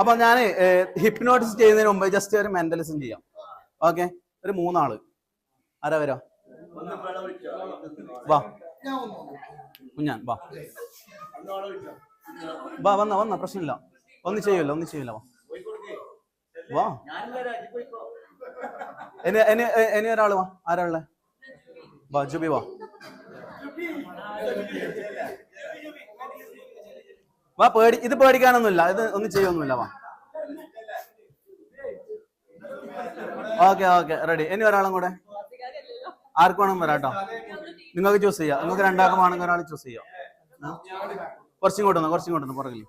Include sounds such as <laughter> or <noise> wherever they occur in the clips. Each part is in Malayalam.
അപ്പൊ ഞാൻ ഹിപ്നോട്ടിസ് ചെയ്യുന്നതിന് മുമ്പ് ജസ്റ്റ് ഒരു മെന്റലിസം ചെയ്യാം. ഓക്കെ ഒരു മൂന്നാൾ. ആരാ വരാ? വാ. കുഞ്ഞാൻ വാ. വാ വന്ന വന്ന പ്രശ്നമില്ല. ഒന്നും ചെയ്യൂല ഒന്നും ചെയ്യൂല വാ. വാ. ഇനി ഇനി ഒരാൾ വാ. ആരാളെ വാ ജുബി വാ. വാ പേടി ഇത് പേടിക്കാനൊന്നുമില്ല. ഇത് ഒന്നും ചെയ്യൊന്നുമില്ല വാ. ഓക്കെ ഓക്കെ റെഡി ഇനി ഒരാളും കൂടെ? ആർക്ക് വേണം വരാട്ടോ നിങ്ങൾക്ക് ചൂസ് ചെയ്യാം. നിങ്ങൾക്ക് രണ്ടാൾക്കും വേണമെങ്കിൽ ഒരാൾ ചൂസ് ചെയ്യാം. കുറച്ചും കൂട്ടുന്നു കുറച്ചും കൂട്ടുന്നു പുറകിൽ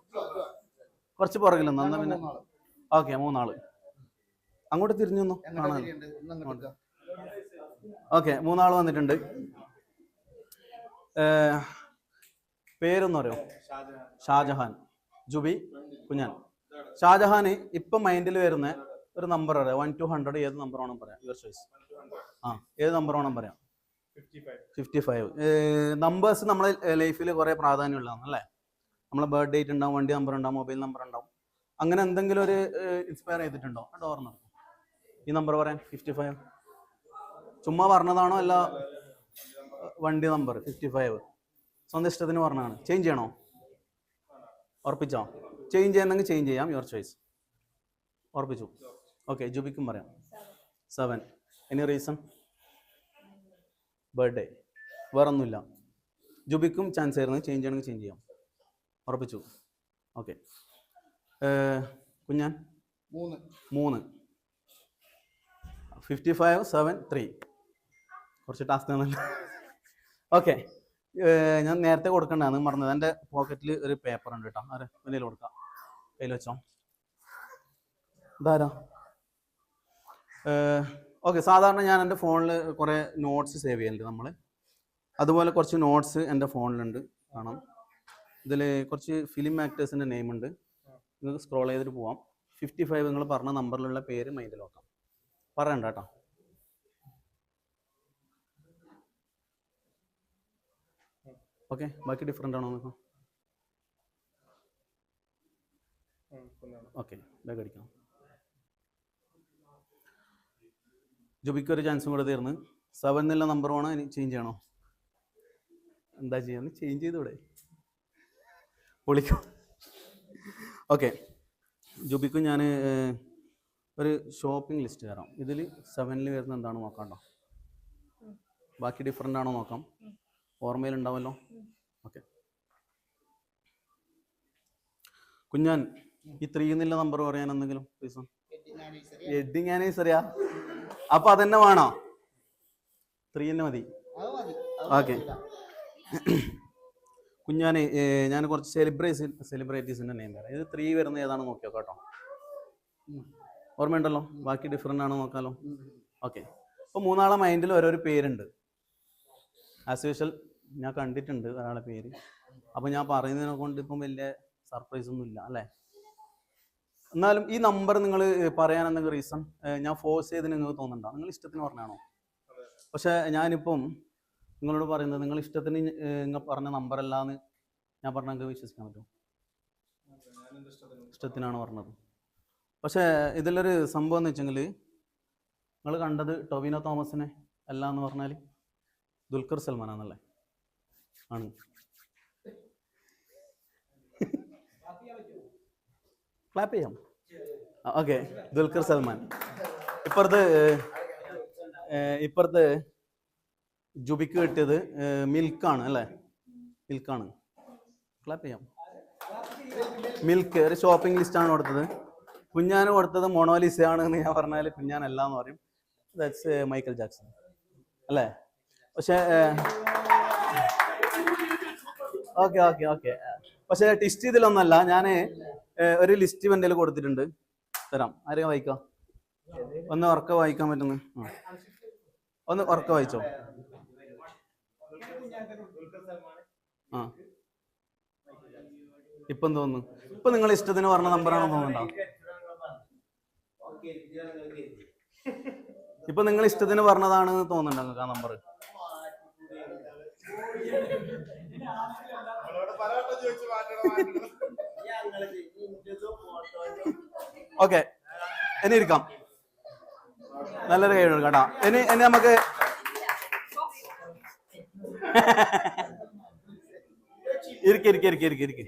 കുറച്ച് പുറകിൽ നിന്ന് പിന്നെ. ഓക്കെ മൂന്നാൾ. അങ്ങോട്ട് തിരിഞ്ഞു കാണാൻ ഓക്കെ മൂന്നാൾ വന്നിട്ടുണ്ട്. പേരൊന്നും അറിയോ ഷാജഹാൻ. ജുബി കുഞ്ഞാൻ. ഷാജഹാന് ഇപ്പൊ മൈൻഡിൽ വരുന്ന ഒരു നമ്പർ അറിയാം? വൺ ടു ഹൺഡ്രഡ് ഏത് നമ്പർ വേണം പറയാം? യുവർ ചോയ്സ് ആ ഏത് നമ്പർ വേണം പറയാം? ഫിഫ്റ്റി ഫൈവ് നമ്പേഴ്സ് നമ്മളെ ലൈഫിൽ കുറെ പ്രാധാന്യമുള്ളതാണ് അല്ലേ? നമ്മളെ ബർത്ത് ഡേറ്റ് ഉണ്ടാവും വണ്ടി നമ്പർ ഉണ്ടാവും മൊബൈൽ നമ്പർ ഉണ്ടാവും. അങ്ങനെ എന്തെങ്കിലും ഒരു ഇൻസ്പയർ ചെയ്തിട്ടുണ്ടോ? ആ ഡോർ നടക്കും ഈ നമ്പർ പറയാൻ ഫിഫ്റ്റി ഫൈവ് ചുമ്മാ പറഞ്ഞതാണോ? അല്ല വണ്ടി നമ്പർ ഫിഫ്റ്റി ഫൈവ് സ്വന്തം ഇഷ്ടത്തിന് പറഞ്ഞതാണ്. ചേഞ്ച് ചെയ്യണോ? ഉറപ്പിച്ചോ? ചേഞ്ച് ചെയ്യുന്നെങ്കിൽ ചേഞ്ച് ചെയ്യാം. യുവർ ചോയ്സ് ഉറപ്പിച്ചു. ഓക്കെ ജുബിക്കും പറയാം. സെവൻ എനി റീസൺ ബർത്ത്ഡേ വേറൊന്നുമില്ല. ജുബിക്കും ചാൻസ് ആയിരുന്നു. ചേഞ്ച് ചെയ്യണമെങ്കിൽ ചേഞ്ച് ചെയ്യാം. ഉറപ്പിച്ചു. ഓക്കെ കുഞ്ഞാൻ? മൂന്ന്. മൂന്ന്. ഫിഫ്റ്റി ഫൈവ് സെവൻ ത്രീ കുറച്ച് ടാസ്ക് ഓക്കെ ഞാൻ നേരത്തെ കൊടുക്കണ്ടാന്ന് പറഞ്ഞത് എന്റെ പോക്കറ്റിൽ ഒരു പേപ്പർ ഉണ്ട് കേട്ടോ അതെ വലിയ കൊടുക്കാം. കയ്യിൽ വെച്ചോ. ഇതാരാ? ഓക്കെ സാധാരണ ഞാൻ എന്റെ ഫോണിൽ കുറേ നോട്ട്സ് സേവ് ചെയ്യലുണ്ട് നമ്മൾ അതുപോലെ കുറച്ച് നോട്ട്സ് എന്റെ ഫോണിലുണ്ട്. കാണാം. ഇതിൽ കുറച്ച് ഫിലിം ആക്ടേഴ്സിന്റെ നെയിം ഉണ്ട്. നിങ്ങൾക്ക് സ്ക്രോൾ ചെയ്തിട്ട് പോവാം. ഫിഫ്റ്റി ഫൈവ് നിങ്ങൾ പറഞ്ഞ നമ്പറിലുള്ള പേര് മൈൻഡിൽ നോക്കാം പറയണ്ട കേട്ടോ ഓക്കെ ബാക്കി ഡിഫറെന്റ് ആണോ നോക്കാം. ഓക്കെ ബാഗ് അടിക്കാം ജുബിക്ക് ഒരു ചാൻസും കൂടെ തീർന്ന്. സെവൻ എന്നുള്ള നമ്പർ വേണോ ഇനി ചേഞ്ച് ചെയ്യണോ? എന്താ ചെയ്യാന്ന് ചേഞ്ച് ചെയ്തൂടെ. പൊളിക്കും ഓക്കെ ജുബിക്ക് ഞാൻ ഒരു ഷോപ്പിംഗ് ലിസ്റ്റ് തരാം. ഇതിൽ സെവനിൽ വരുന്ന എന്താണ് നോക്കാണ്ടോ? ബാക്കി ഡിഫറെന്റ് ആണോ നോക്കാം? ഓർമ്മയിൽ ഉണ്ടാവല്ലോ ഓക്കെ കുഞ്ഞാൻ ഈ ത്രീ എന്നുള്ള നമ്പർ പറയാൻ എന്തെങ്കിലും റീസൺ എഡിങ് ആനിവേഴ്സറിയാ അപ്പൊ അതെന്നെ വേണോ? ത്രീ തന്നെ മതി. ഓക്കെ <clears throat> കുഞ്ഞാനെ ഞാൻ കുറച്ച് സെലിബ്രേറ്റ് സെലിബ്രിറ്റീസിന്റെ നെയിം പറയാം ഇത് ത്രീ വരുന്ന ഏതാണ് നോക്കിയോ കേട്ടോ? ഓർമ്മയുണ്ടല്ലോ? ബാക്കി ഡിഫറെന്റ് ആണോ നോക്കാലോ. ഓക്കെ അപ്പോൾ മൂന്നാളെ മൈൻഡിൽ ഓരോരു പേരുണ്ട്. ആസ് യൂഷ്വൽ ഞാൻ കണ്ടിട്ടുണ്ട് ഒരാളെ പേര്. അപ്പോൾ ഞാൻ പറയുന്നതിനെ കൊണ്ട് ഇപ്പം വലിയ സർപ്രൈസ് ഒന്നും ഇല്ല അല്ലേ? എന്നാലും ഈ നമ്പർ നിങ്ങൾ പറയാൻ എന്തെങ്കിലും റീസൺ ഞാൻ ഫോഴ്സ് ചെയ്ത് നിങ്ങൾക്ക് തോന്നുന്നുണ്ടോ? നിങ്ങൾ ഇഷ്ടത്തിന് പറഞ്ഞാണോ പക്ഷെ ഞാനിപ്പം നിങ്ങളോട് പറയുന്നത് നിങ്ങൾ ഇഷ്ടത്തിന് നിങ്ങൾ പറഞ്ഞ നമ്പർ അല്ലാന്ന് ഞാൻ പറഞ്ഞ നിങ്ങൾക്ക് വിശ്വസിക്കാൻ പറ്റുമോ? ഇഷ്ടത്തിനാണ് പറഞ്ഞത്. പക്ഷേ ഇതിലൊരു സംഭവം എന്ന് വെച്ചെങ്കിൽ നിങ്ങൾ കണ്ടത് ടൊവിനോ തോമസിനെ അല്ല എന്ന് പറഞ്ഞാൽ ദുൽഖർ സൽമാനാന്നല്ലേ? ആണ്. ക്ലാപ്പ് ചെയ്യാം ഓക്കെ ദുൽഖർ സൽമാൻ. ഇപ്പുറത്ത് ഇപ്പുറത്ത് ജുബിക്ക് കിട്ടിയത് മിൽക്കാണ് അല്ലേ? മിൽക്കാണ്. ക്ലാപ്പ് ചെയ്യാം. മിൽക്ക് ഒരു ഷോപ്പിംഗ് ലിസ്റ്റാണ് കൊടുത്തത്. കുഞ്ഞാന് കൊടുത്തത് മൊണോലിസ ആണ് എന്ന് ഞാൻ പറഞ്ഞാൽ കുഞ്ഞാനല്ല എന്ന് പറയും. ദാറ്റ്സ് മൈക്കൽ ജാക്സൺ അല്ലേ? പക്ഷേ ഓക്കെ ഓക്കെ ഓക്കെ പക്ഷേ ടിസ്റ്റ് ഇതിലൊന്നല്ല ഞാൻ ഒരു ലിസ്റ്റ് ഇവന്റെ കൊടുത്തിട്ടുണ്ട്. തരാം. ആരെയും വായിക്കാം? ഒന്ന് ഉറക്ക വായിക്കാൻ പറ്റുന്നു ഒന്ന് ഉറക്ക വായിച്ചോ? ആ. ഇപ്പം തോന്നുന്നു. ഇപ്പൊ നിങ്ങൾ ഇഷ്ടത്തിന് പറഞ്ഞ നമ്പറാണോ തോന്നുന്നുണ്ടോ? ഇപ്പൊ നിങ്ങൾ ഇഷ്ടത്തിന് പറഞ്ഞതാണെന്ന് തോന്നുന്നുണ്ടോ നിങ്ങൾക്ക് ആ നമ്പർ ചോദിച്ചു ഓക്കെ. ഇനി ഇരിക്കാം നല്ലൊരു കൈ കേട്ടോ. ഇനി ഇനി നമുക്ക് <laughs> ഇരിക്കെ ഇരിക്കെ ഇരിക്കെ ഇരിക്കെ ഇരിക്കെ.